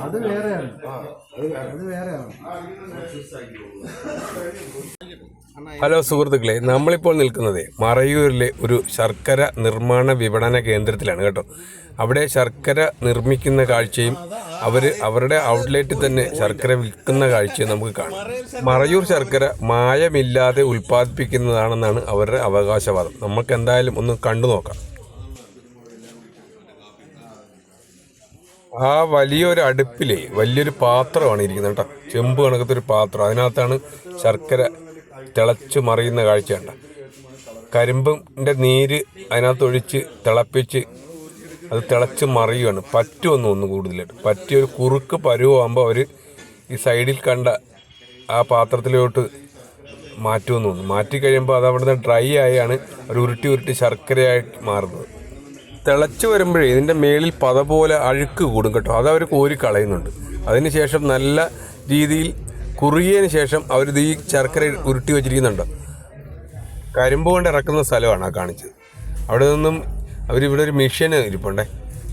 അത് വേറെയാണ് അത് വേറെയാണ് ഹലോ സുഹൃത്തുക്കളെ നമ്മളിപ്പോൾ നിൽക്കുന്നത് മറയൂരിലെ ഒരു ശർക്കര നിർമ്മാണ വിപണന കേന്ദ്രത്തിലാണ് കേട്ടോ. അവിടെ ശർക്കര നിർമ്മിക്കുന്ന കാഴ്ചയും അവർ അവരുടെ ഔട്ട്ലെറ്റിൽ തന്നെ ശർക്കര വിൽക്കുന്ന കാഴ്ച നമുക്ക് കാണാം. മറയൂർ ശർക്കര മായമില്ലാതെ ഉൽപ്പാദിപ്പിക്കുന്നതാണെന്നാണ് അവരുടെ അവകാശവാദം. നമുക്ക് എന്തായാലും ഒന്ന് കണ്ടു നോക്കാം. ആ വലിയൊരു അടുപ്പിലെ വലിയൊരു പാത്രമാണ് ഇരിക്കുന്നത് കേട്ടോ. ചെമ്പ് കണക്കത്തൊരു പാത്രം. അതിനകത്താണ് ശർക്കര തിളച്ച് മറിയുന്ന കാഴ്ച കണ്ട കരിമ്പിന്റെ നീര് അതിനകത്ത് ഒഴിച്ച് തിളപ്പിച്ച് അത് തിളച്ച് മറിയുകയാണ് പറ്റുമെന്ന് ഒന്ന് കൂടുതലായിട്ട്. പറ്റിയ ഒരു കുറുക്ക് പരുവാകുമ്പോൾ അവർ ഈ സൈഡിൽ കണ്ട ആ പാത്രത്തിലോട്ട് മാറ്റുമെന്ന് തോന്നുന്നു മാറ്റി കഴിയുമ്പോൾ അത് അവിടുന്ന് ഡ്രൈ ആയാണ് ഒരു ഉരുട്ടി ഉരുട്ടി ശർക്കരയായിട്ട് മാറുന്നത്. തിളച്ച് വരുമ്പോഴേ ഇതിന്റെ മേളിൽ പത പോലെ അഴുക്ക് കൂടും കേട്ടോ. അത് കോരി കളയുന്നുണ്ട്. അതിനുശേഷം നല്ല രീതിയിൽ കുറുകിയതിന് ശേഷം അവർ ഈ ശർക്കര ഉരുട്ടി വെച്ചിരിക്കുന്നുണ്ട്. കരിമ്പ് കൊണ്ട് ഇറക്കുന്ന സ്ഥലമാണ് ആ കാണിച്ചത്. അവിടെ നിന്നും അവരിവിടെ ഒരു മെഷീൻ ഇരിപ്പുണ്ടേ.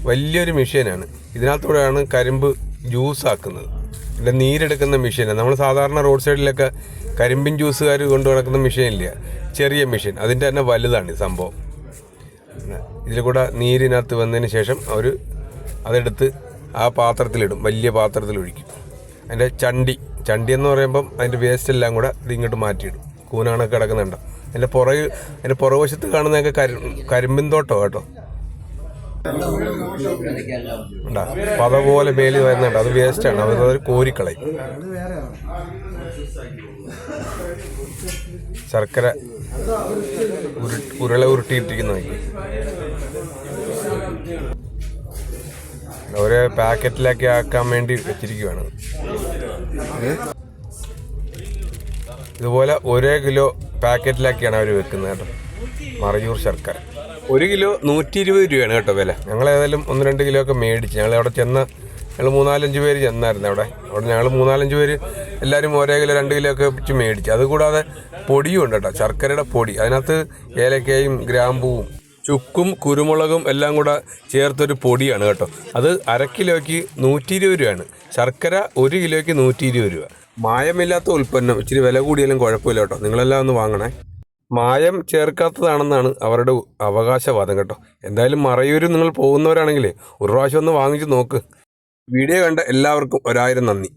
വലിയൊരു മെഷീനാണ്. ഇതിനകത്തൂടെയാണ് കരിമ്പ് ജ്യൂസ് ആക്കുന്നത് ഇതിന്റെ നീരെടുക്കുന്ന മെഷീനാണ് നമ്മൾ സാധാരണ റോഡ് സൈഡിലൊക്കെ കരിമ്പിൻ ജ്യൂസുകാർ കൊണ്ടു നടക്കുന്ന മെഷീൻ ഇല്ല ചെറിയ മെഷീൻ. അതിന്റെ തന്നെ വലുതാണ് ഈ സംഭവം. ഇതിൽ കൂടെ നീരിനകത്ത് വന്നതിന് ശേഷം അവർ അതെടുത്ത് ആ പാത്രത്തിലിടും. വലിയ പാത്രത്തിൽ ഒഴിക്കും അതിന്റെ ചണ്ടി. ചണ്ടി എന്ന് പറയുമ്പം അതിന്റെ വേസ്റ്റ് എല്ലാം കൂടെ ഇത് ഇങ്ങോട്ട് മാറ്റിയിടും. കൂനാണൊക്കെ കിടക്കുന്നുണ്ട്? അതിന്റെ പുറകിൽ അതിന്റെ പുറകുവശത്ത് കാണുന്നതൊക്കെ കരി കരിമ്പിൻ തോട്ടോ കേട്ടോ. ഉണ്ടാ? പത പോലെ മേലി വരുന്നുണ്ട്. അത് വേസ്റ്റ് ആണ്. അവർ കോരിക്കളയും. ശർക്കര ഉരുള ഉരുട്ടിയിട്ടിരിക്കുന്ന ഒരു പാക്കറ്റിലാക്കി ആക്കാൻ വേണ്ടി വെച്ചിരിക്കുവാണ്. ഇതുപോലെ ഒരേ കിലോ പാക്കറ്റിലാക്കിയാണ് അവർ വെക്കുന്നത് കേട്ടോ. മറയൂർ ശർക്കര. ഒരു കിലോ നൂറ്റി ഇരുപത് രൂപയാണ് കേട്ടോ വില. ഞങ്ങൾ ഏതായാലും ഒന്ന് രണ്ട് കിലോ ഒക്കെ മേടിച്ച് ഞങ്ങൾ അവിടെ ചെന്ന് ഞങ്ങൾ മൂന്നാലഞ്ച് പേര് ചെന്നായിരുന്നു അവിടെ. അവിടെ ഞങ്ങൾ മൂന്നാലഞ്ച് പേര് എല്ലാവരും ഒരേ കിലോ രണ്ട് കിലോ ഒക്കെ വെച്ച് മേടിച്ച്. അതുകൂടാതെ പൊടിയും ഉണ്ട് കേട്ടോ. ശർക്കരയുടെ പൊടി. അതിനകത്ത് ഏലക്കയും ഗ്രാമ്പൂവും ചുക്കും കുരുമുളകും എല്ലാം കൂടെ ചേർത്തൊരു പൊടിയാണ് കേട്ടോ. അത് അര കിലോയ്ക്ക് നൂറ്റി ഇരുപത് രൂപയാണ്. ശർക്കര ഒരു കിലോയ്ക്ക് നൂറ്റി ഇരുപത് രൂപ. മായമില്ലാത്ത ഉൽപ്പന്നം. ഇച്ചിരി വില കൂടിയാലും കുഴപ്പമില്ല കേട്ടോ. നിങ്ങളെല്ലാം ഒന്ന് വാങ്ങണേ. മായം ചേർക്കാത്തതാണെന്നാണ് അവരുടെ അവകാശവാദം കേട്ടോ. എന്തായാലും മറയൂരും നിങ്ങൾ പോകുന്നവരാണെങ്കിൽ ഒരു പ്രാവശ്യം ഒന്ന് വാങ്ങിച്ച് നോക്ക്. വീഡിയോ കണ്ട എല്ലാവർക്കും ഒരായിരം നന്ദി.